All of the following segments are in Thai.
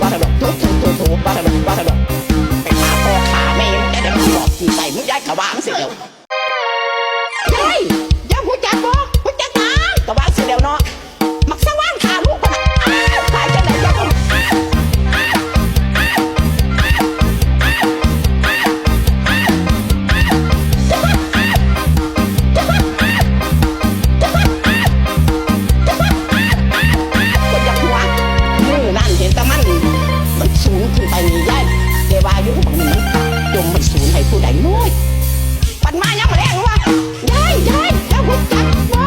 ว่าดมทุกทุกทุกทุกว่าดมว่าดมไปหาพ่อขาแม่ได้มาบอกที่ใส่มึงย้ายกวางเสีเดียวฮ้ยยังหัวจักบอกหัวจักตาตะวางเสียเดียวเนาะ อ้นี่ยายเดวายู่บ้านนี้มันขาดจมมันสูญให้ผู้ใดน้อยปันมายังมาแรงวะยายยายแล้วหุ่จักบ่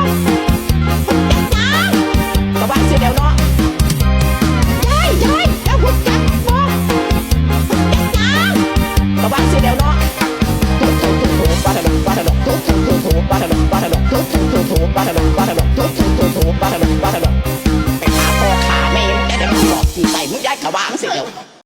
หุ่นจักจ้าก็บ้านเสียแล้วเนาะยายยายแล้วหุ่จักบ่หุ่นจักจ้าก็บ้านเสียแล้วเนาะโถโถโถโถบบ้านดอกบ้านดอกโถโถโถโถบบ้านดอกบ้านดอกโถโถโถโถบบ้านดอกบ้านดอกโถโถโถโถบบ้านดอกบ้านดอกไปหาพ่อขาไม่ยังแกเดี๋ยวบอกสีใส่มุ้ยยายขวางเสียแล้ว